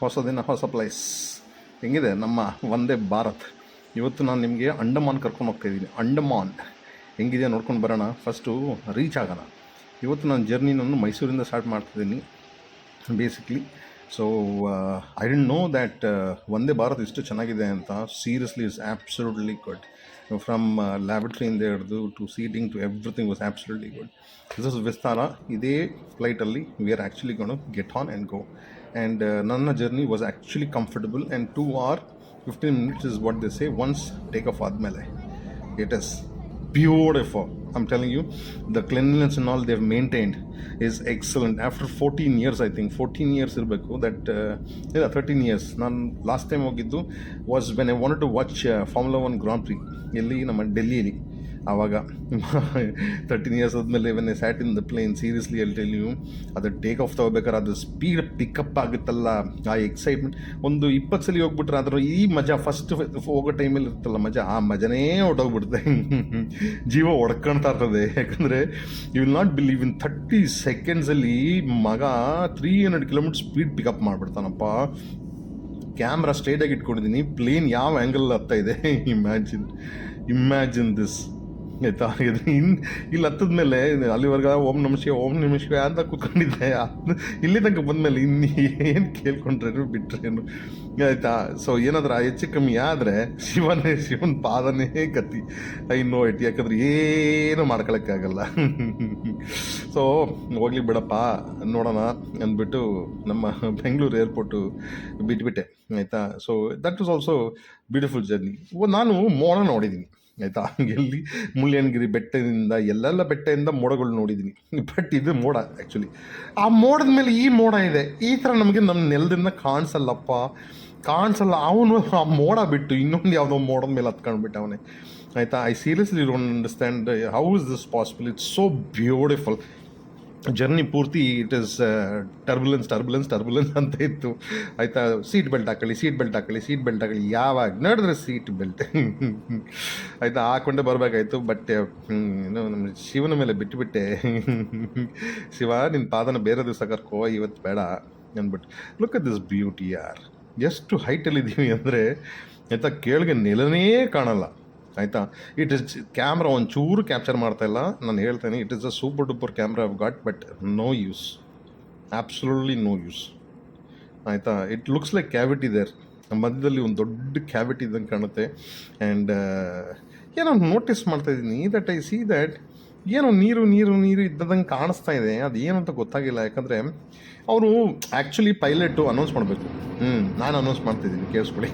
ಹೊಸ ದಿನ ಹೊಸ ಪ್ಲೇಸ್ ಹೆಂಗಿದೆ? ನಮ್ಮ ಒಂದೇ ಭಾರತ್. ಇವತ್ತು ನಾನು ನಿಮಗೆ ಅಂಡಮಾನ್ ಕರ್ಕೊಂಡು ಹೋಗ್ತಾ ಇದ್ದೀನಿ. ಅಂಡಮಾನ್. ಹೆಂಗಿದೆ ನೋಡ್ಕೊಂಡು ಬರೋಣ. ಫಸ್ಟು ರೀಚ್ ಆಗೋಣ. ಇವತ್ತು ನಾನು ಜರ್ನಿ ನಾನು ಮೈಸೂರಿಂದ ಸ್ಟಾರ್ಟ್ ಮಾಡ್ತಿದ್ದೀನಿ basically so I don't know that ಒಂದೇ ಭಾರತ್ ಇಷ್ಟು ಚೆನ್ನಾಗಿದೆ ಅಂತ seriously is absolutely good from ಲ್ಯಾಬಟ್ರಿಯಿಂದ ಹಿಡಿದು to seating to everything was absolutely good this is Vistara ಇದೇ ಫ್ಲೈಟಲ್ಲಿ we are actually gonna get on and go and ನನ್ನ journey was actually comfortable and two hour fifteen minutes is what they say once take off ಆದಮೇಲೆ. It is. Beautiful i'm telling you the cleanliness and all they've maintained is excellent after 14 years i think 14 years ಇರಬೇಕು that ಇಲ್ಲ thirteen years Last time time was when I wanted to watch watch formula one grand prix ಎಲ್ಲಿ ನಮ್ಮ ಡೆಲ್ಲಿಯಲ್ಲಿ ಆವಾಗ thirteen years ಆದಮೇಲೆ when I sat in the plane seriously ಅಲ್ಲಿ tell you ಅದು take off ತಗೋಬೇಕಾದ್ರೆ ಅದು ಸ್ಪೀಡ್ ಪಿಕಪ್ ಆಗುತ್ತಲ್ಲ, ಆ ಎಕ್ಸೈಟ್ಮೆಂಟ್ ಒಂದು ಇಪ್ಪತ್ತು ಸಲ ಹೋಗ್ಬಿಟ್ರೆ ಆದರೂ ಈ ಮಜಾ ಫಸ್ಟ್ ಹೋಗೋ ಟೈಮಲ್ಲಿ ಇರುತ್ತಲ್ಲ ಮಜಾ, ಆ ಮಜನೇ ಹೊಟ್ಟೋಗ್ಬಿಡುತ್ತೆ ಜೀವ ಹೊಡ್ಕೊಳ್ತಾ ಇರ್ತದೆ. ಯಾಕಂದರೆ you will not believe in thirty ಸೆಕೆಂಡ್ಸಲ್ಲಿ ಮಗ three hundred kilometre speed pickup ಮಾಡಿಬಿಡ್ತಾನಪ್ಪ. Camera ಸ್ಟ್ರೇಟಾಗಿ ಇಟ್ಕೊಂಡಿದ್ದೀನಿ ಪ್ಲೇನ್ ಯಾವ ಆ್ಯಂಗಲ್ ಹತ್ತಾ ಇದೆ ಇಮ್ಯಾಜಿನ್ ಇಮ್ಯಾಜಿನ್ ದಿಸ್ ಆಯ್ತಾ ಇನ್ ಇಲ್ಲಿ ಹತ್ತದ ಮೇಲೆ, ಅಲ್ಲಿವರೆಗೆ ಓಂ ನಮ ಶಿವ ಓಂ ನಮ ಶಿವ ಅಂತ ಕೂತ್ಕೊಂಡಿದ್ದೆ. ಇಲ್ಲಿ ತನಕ ಬಂದಮೇಲೆ ಇನ್ನು ಏನು ಕೇಳ್ಕೊಂಡ್ರೇನು ಬಿಟ್ರೇನು. ಆಯ್ತಾ? ಸೊ ಏನಾದ್ರೂ ಹೆಚ್ಚು ಕಮ್ಮಿ ಆದರೆ ಶಿವನೇ, ಶಿವನ ಪಾದನೇ ಕತ್ತಿ ಐ ನೋ ಇಟ್. ಯಾಕಂದ್ರೆ ಏನು ಮಾಡ್ಕೊಳಕ್ಕಾಗಲ್ಲ ಸೊ ಹೋಗ್ಲಿ ಬಿಡಪ್ಪ, ನೋಡೋಣ ಅಂದ್ಬಿಟ್ಟು ನಮ್ಮ ಬೆಂಗಳೂರು ಏರ್ಪೋರ್ಟು ಬಿಟ್ಬಿಟ್ಟೆ. ಆಯಿತಾ? So that is also beautiful journey ನಾನು ಮೋಡ ನೋಡಿದ್ದೀನಿ. ಆಯಿತಾ? ಎಲ್ಲಿ ಮುಳ್ಳಯ್ಯನಗಿರಿ ಬೆಟ್ಟದಿಂದ, ಎಲ್ಲೆಲ್ಲ ಬೆಟ್ಟದಿಂದ ಮೋಡಗಳು ನೋಡಿದ್ದೀನಿ ಬಟ್ ಇದು ಮೋಡ ಆ್ಯಕ್ಚುಲಿ ಆ ಮೋಡದ ಮೇಲೆ ಈ ಮೋಡ ಇದೆ. ಈ ಥರ ನಮಗೆ ನಮ್ಮ ನೆಲದಿಂದ ಕಾಣಿಸಲ್ಲಪ್ಪ. ಕಾಣಿಸಲ್ಲ, ಅವನು ಆ ಮೋಡ ಬಿಟ್ಟು ಇನ್ನೊಂದು ಯಾವುದೋ ಮೋಡದ ಮೇಲೆ ಹತ್ಕೊಂಡ್ಬಿಟ್ಟು ಅವನೇ. ಆಯಿತಾ? I seriously don't understand how is this possible it's so beautiful journey ಪೂರ್ತಿ it is turbulence turbulence turbulence ಅಂತ ಇತ್ತು. ಆಯಿತಾ? ಸೀಟ್ ಬೆಲ್ಟ್ ಹಾಕೊಳ್ಳಿ ಸೀಟ್ ಬೆಲ್ಟ್ ಹಾಕೊಳ್ಳಿ ಸೀಟ್ ಬೆಲ್ಟ್ ಹಾಕೊಳ್ಳಿ. ಯಾವಾಗ ನೋಡಿದ್ರೆ ಸೀಟ್ ಬೆಲ್ಟ್ ಆಯಿತಾ? ಹಾಕೊಂಡೆ ಬರಬೇಕಾಯ್ತು ಬಟ್ ಏನು ನಮ್ಮ ಶಿವನ ಮೇಲೆ ಬಿಟ್ಟುಬಿಟ್ಟೆ ಶಿವ ನಿನ್ನ ಪಾದನ ಬೇರೆ ದಿವಸ ಕರ್ಕೋ ಇವತ್ತು ಬೇಡ ಅಂದ್ಬಿಟ್ಟು. ಲುಕ್ ಅಟ್ ದಿಸ್ ಬ್ಯೂಟಿ ಯಾರ್? ಎಷ್ಟು ಹೈಟಲ್ಲಿದ್ದೀವಿ ಅಂದರೆ, ಆಯಿತಾ? ಕೇಳಿಗೆ ನೆಲನೇ ಕಾಣಲ್ಲ. ಆಯಿತಾ? ಇಟ್ ಇಸ್ ಕ್ಯಾಮ್ರಾ ಒಂಚೂರು ಕ್ಯಾಪ್ಚರ್ ಮಾಡ್ತಾ ಇಲ್ಲ. ನಾನು ಹೇಳ್ತೇನೆ it is a super duper camera of got but no use absolutely no use ಆಯಿತಾ? It looks like cavity there ಮಧ್ಯದಲ್ಲಿ ಒಂದು ದೊಡ್ಡ ಕ್ಯಾವಿಟಿ ಇದ್ದಂಗೆ ಕಾಣುತ್ತೆ. ಆ್ಯಂಡ್ ಏನೋ ನೋಟಿಸ್ ಮಾಡ್ತಾ ಇದ್ದೀನಿ ದಟ್ ಐ ಸಿ ದ್ಯಾಟ್ ಏನೋ ನೀರು ನೀರು ನೀರು ಇದ್ದದಂಗೆ ಕಾಣಿಸ್ತಾ ಇದೆ. ಅದು ಏನು ಅಂತ ಗೊತ್ತಾಗಿಲ್ಲ. ಯಾಕಂದರೆ ಅವರು ಆ್ಯಕ್ಚುಲಿ ಪೈಲಟು ಅನೌನ್ಸ್ ಮಾಡಬೇಕು. ಹ್ಞೂ ನಾನು ಅನೌನ್ಸ್ ಮಾಡ್ತಿದ್ದೀನಿ ಕೇಳಿಸ್ಕೊಳ್ಳಿ.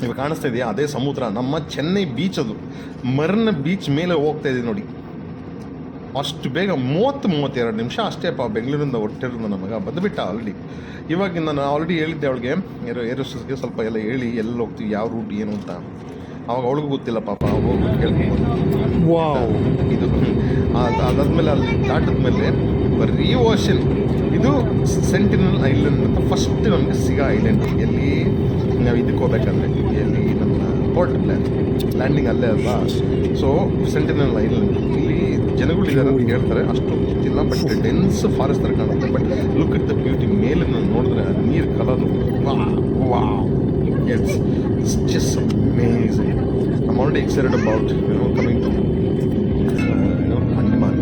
ಇವಾಗ ಕಾಣಿಸ್ತಾ ಇದೆಯಾ? ಅದೇ ಸಮುದ್ರ ನಮ್ಮ ಚೆನ್ನೈ ಬೀಚ್ ಅದು. ಮರ್ನ ಬೀಚ್ ಮೇಲೆ ಹೋಗ್ತಾ ಇದೆ ನೋಡಿ. ಅಷ್ಟು ಬೇಗ ಮೂವತ್ತು ಮೂವತ್ತೆರಡು ನಿಮಿಷ ಅಷ್ಟೇ ಪಾ ಬೆಂಗಳೂರಿಂದ ಹೊರಟಿರೋದು ನಮಗೆ ಬಂದುಬಿಟ್ಟ ಆಲ್ರೆಡಿ ಇವಾಗ ನಾನು ಆಲ್ರೆಡಿ ಹೇಳಿದ್ದೆ ಅವಳಿಗೆ ಏರೋ ಏರೋಸ್ಗೆ ಸ್ವಲ್ಪ ಎಲ್ಲ ಹೇಳಿ ಎಲ್ಲಿ ಹೋಗ್ತೀವಿ ಯಾವ ರೂಟ್ ಏನು ಅಂತ. ಅವಾಗ ಅವಳಿಗೂ ಗೊತ್ತಿಲ್ಲ ಪಾಪ ಹೋಗಿ ಕೇಳ್ಕೊಂಡು ವಾವ್ ಇದು ಅದ್- ಅದಾದ್ಮೇಲೆ ಅಲ್ಲಿ ದಾಟಿದ ಮೇಲೆ ಬರೀ ಓಷನ್ ಇದು ಸೆಂಟಿನಲ್ ಐಲ್ಯಾಂಡ್ ಅಂತ ಫಸ್ಟ್ ನಮಗೆ ಸಿಗೋ ಐಲ್ಯಾಂಡ್ ಎಲ್ಲಿ ನಾವು ಇದಕ್ಕೆ ಹೋಗ್ಬೇಕಂದ್ರೆ ಎಲ್ಲಿ ನಮ್ಮ ಪೋರ್ಟ್ ಪ್ಲ್ಯಾನ್ ಲ್ಯಾಂಡಿಂಗ್ ಅಲ್ಲೇ ಅಲ್ವಾ ಸೊ ಸೆಂಟಿನಲ್ ಐಲ್ಯಾಂಡ್ ಇಲ್ಲಿ ಜನಗಳಿದ್ದಾರೆ ಅಂತ ಹೇಳ್ತಾರೆ ಅಷ್ಟು ಗೊತ್ತಿಲ್ಲ ಬಟ್ ಡೆನ್ಸ್ ಫಾರೆಸ್ಟ್ ಥರ ಕಾಣುತ್ತೆ but look it the beauty ಮೇಲೆ ನಾನು ನೋಡಿದ್ರೆ ನೀರು ಕಲರ್ ವಾ Yes, it's just amazing. I'm already excited about you know coming to uh, you know Andaman.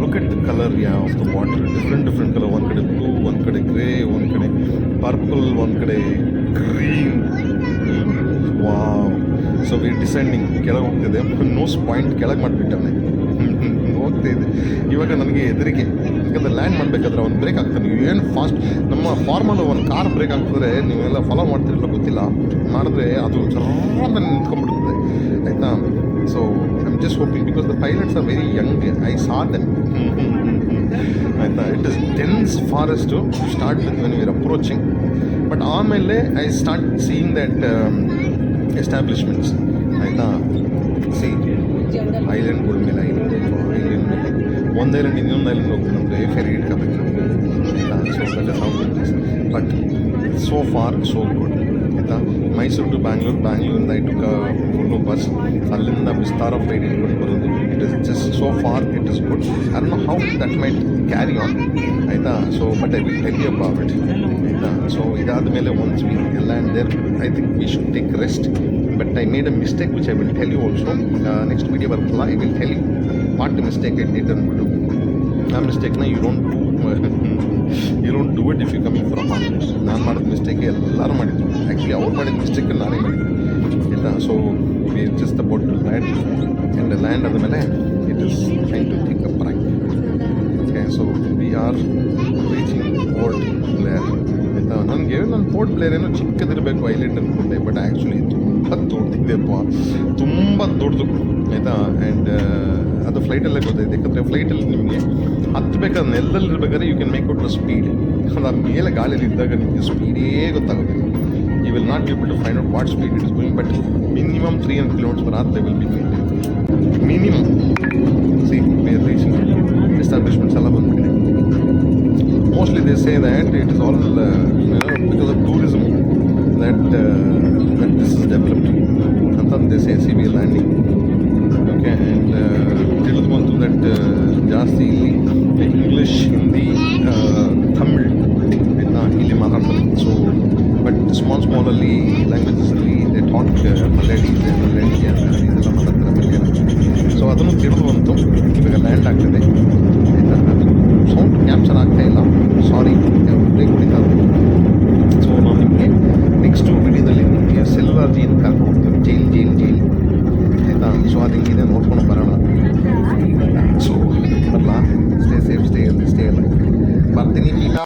Look at the color yeah of the water. Different different color. One kade blue, one kade grey, one kade purple, one kade so we descending. ಕೆಳಗೆ ಹೋಗ್ತಿದೆ. Nose point ಕೆಳಗೆ ಮಾಡಿಬಿಟ್ಟವನೆ. ಹೋಗ್ತಾ ಇದೆ. ಇವಾಗ ನನಗೆ ಹೆದರಿಕೆ. ಯಾಕಂದ್ರೆ land ಮಾಡಬೇಕಾದ್ರೆ ಅವ್ನು ಬ್ರೇಕ್ ಆಗ್ತಾನೆ ಏನು ಫಾಸ್ಟ್ ನಮ್ಮ ಫಾರ್ಮಲ್ ಒಂದು ಕಾರ್ ಬ್ರೇಕ್ ಹಾಕಿದ್ರೆ ನೀವೆಲ್ಲ ಫಾಲೋ ಮಾಡ್ತಿರಲ್ಲ ಗೊತ್ತಿಲ್ಲ. ಮಾಡಿದ್ರೆ ಅದು ಜರ್ರ ನಿಂತ್ಕೊಂಡ್ಬಿಡ್ತದೆ. ಆಯಿತಾ? So I am just hoping because the pilots are very young I saw them ಆಯಿತಾ it is dense forest start with when we're approaching but ಆಮೇಲೆ I start seeing that establishments ಆಯಿತಾ ಸಿ ಐಲ್ಯಾಂಡ್ಗಳ ಮೇಲೆ ಐಲ್ಯಾಂಡ್ ಐಲ್ಯಾಂಡ್ ಮೇಲೆ ಒಂದು island ಇನ್ನೊಂದು island ಹೋಗ್ತಾನಂದ್ರೆ ferry ಇಟ್ಕೋಬೇಕು ಆಯಿತಾ so that is how it is but so far so good ಆಯಿತಾ ಮೈಸೂರು ಟು ಬ್ಯಾಂಗ್ಳೂರ್ ಬ್ಯಾಂಗ್ಳೂರಿಂದ ಇಟ್ಟು ಫುಲ್ಲು ಬಸ್ ಅಲ್ಲಿಂದ ವಿಸ್ತಾರ ಫ್ಲೈಟ್ ಇಟ್ಕೊಂಡು ಬರೋದು. It is just so far it is good I know how that might carry on ಆಯಿತಾ? So but I will tell you about it ಆಯಿತಾ? So ಇದಾದ ಮೇಲೆ once we ಎಲ್ಲ and there I think we should take rest but I made a mistake which I will tell you also next video ಬರುತ್ತಲ್ಲ I will tell you what mistake I did ಅಂದ್ಬಿಟ್ಟು. ಆ ಮಿಸ್ಟೇಕ್ನ you don't you don't do it if you coming from almost ನಾನು ಮಾಡಿದ mistake ಎಲ್ಲರೂ ಮಾಡಿದ್ರು actually ಅವ್ರು ಮಾಡಿದ mistake ನಾನೇ ಮಾಡಿದ್ದು ಆಯಿತಾ so we just about to land and land ಆದಮೇಲೆ it is time to think up right okay so we are reaching Port Blair ಆಯಿತಾ ನನಗೆ ನನ್ನ ಪೋರ್ಟ್ ಬ್ಲೇರ್ ಏನೋ ಚಿಕ್ಕದಿರಬೇಕು ಐಲೆಂಡ್ ಅಂದ್ಕೊಂಡೆ ಬಟ್ ಆ್ಯಕ್ಚುಲಿ ತುಂಬ ದೊಡ್ಡದಿದೆಪ್ಪ ತುಂಬ ದೊಡ್ಡದು, ಆಯಿತಾ? ಆ್ಯಂಡ್ ಅದು ಫ್ಲೈಟಲ್ಲೇ ಗೊತ್ತಾಯ್ತು. ಯಾಕಂದರೆ ಫ್ಲೈಟಲ್ಲಿ ನಿಮಗೆ ಹತ್ತಬೇಕಾದ್ರೆ ನೆಲದಲ್ಲಿ ಇರ್ಬೇಕಾದ್ರೆ you can make out the speed ಅದು ಮೇಲೆ ಗಾಳಿಯಲ್ಲಿ ಇದ್ದಾಗ ನಿಮಗೆ ಸ್ಪೀಡೇ ಗೊತ್ತಾಗುತ್ತೆ you will not able to find out what speed it is going but minimum three hundred kilometres per hour will be minimum they say that it is all uh, you know, because of tourism that uh, that this is developed. Then they say CV landing. Okay, and ತಿಳಿದು ಬಂತು that ಜಾಸ್ತಿ ಇಲ್ಲಿ English Hindi Tamil ಇದನ್ನ ಇಲ್ಲಿ ಮಾತಾಡ್ತಾರೆ so but small ಸ್ಮಾಲಲ್ಲಿ ಲ್ಯಾಂಗ್ವೇಜಸಲ್ಲಿ they talk Malayali Malayali ಇದೆಲ್ಲ ಮಾತಾಡ್ತಾರೆ ಮಲಯಾಳ ಸೊ ಅದನ್ನು ತಿಳಿದು ಬಂತು ಇವಾಗ ಲ್ಯಾಂಡ್ ಆಗ್ತದೆ ಸೌಂಡ್ ಕ್ಯಾಪ್ಚರ್ ಆಗ್ತಾ ಇಲ್ಲ சாரி